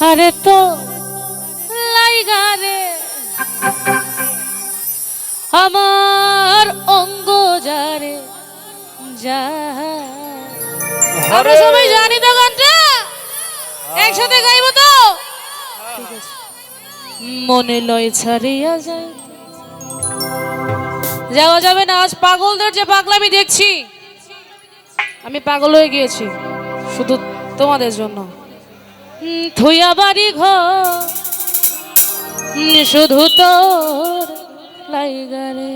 আরে তো লাইগা রে। আমার অঙ্গ যারে যা আমরা সবাই জানি তো গানটা? একসাথে গাইবো তো? মনে লয় ছাড়িয়া যায়। যাওয়া যাবে না আজ পাগলদের যে পাগলামি দেখছি। আমি পাগল হয়ে গিয়েছি শুধু তোমাদের জন্য। থুইয়া বাড়ি ঘর শুধু তোর লাইগারে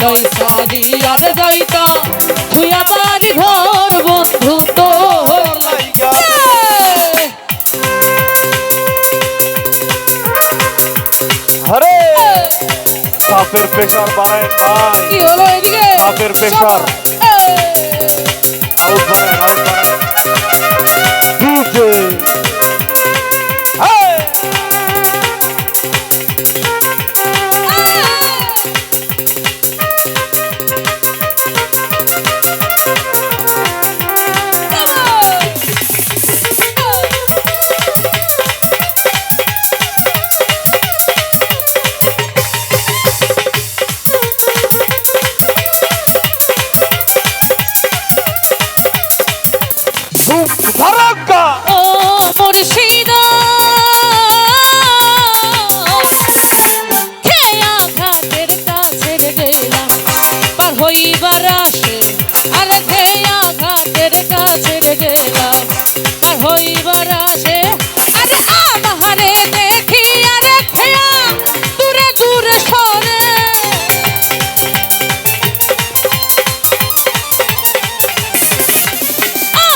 লই সারিয়ার যাইতা তুই আমার ঘর বন্ধু তো। আরে বাপের প্রেশার বাড়ায় ভাই কি হলো এদিকে? বাপের প্রেশার আউট বাড়ায় আউট পার হইবার আসে। আরে আমারে দেখি আরে খেয়া দূরে দূরে সরে।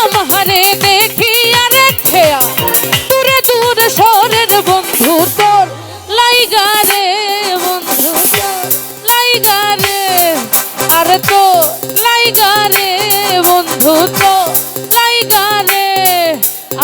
আমারে দেখি আরে খেয়া দূরে দূরে সরের বন্ধু তোর। লাইগা বন্ধু তোর লাইগা রে। তো লাইগা রে বন্ধু তো লাইগা রে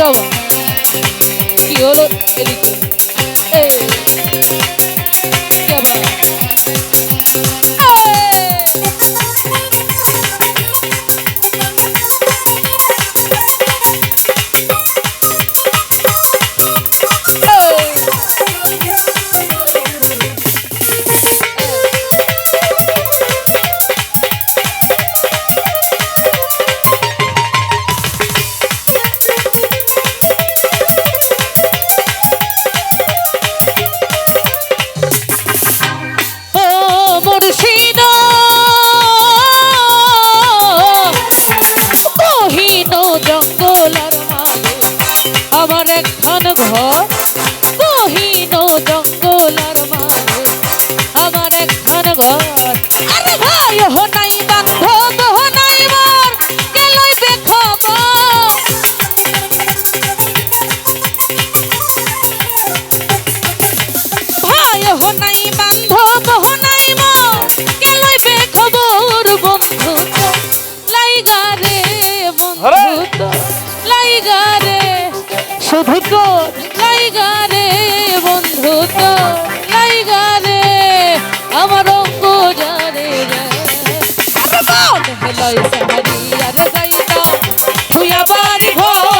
সবাই কি হলো এদিকে ঘর কহিন জঙ্গলার মাঝে। আমার একখান ঘর। আরে ভাই হো নাই বান্ধব হো নাই মোর গেলই বেখবর ভাই হো নাই বান্ধব হো নাই মো গেলই বেখবর বন্ধু লাইগা রে বন্ধু লাইগা রে শুধু তো লাইগা রে। বন্ধু তো লাইগা রে আমার অঙ্গ জানে হেলাই তুই আবার ঘর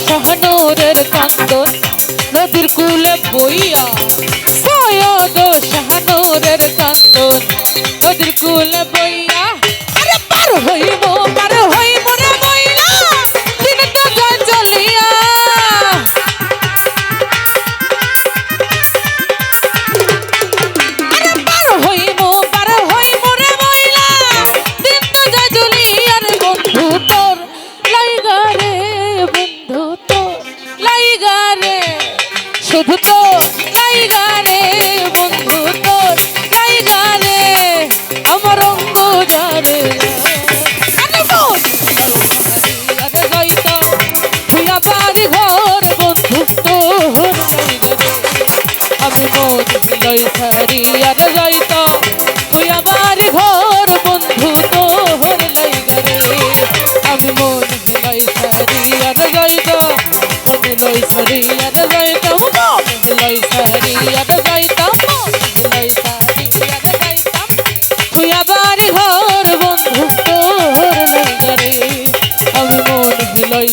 শাহানুরের কান্দন নদীর কুলে বইয়া সৈয়দ শাহানুরের কান্দন নদীর কুলে বইয়া পার হইব Soy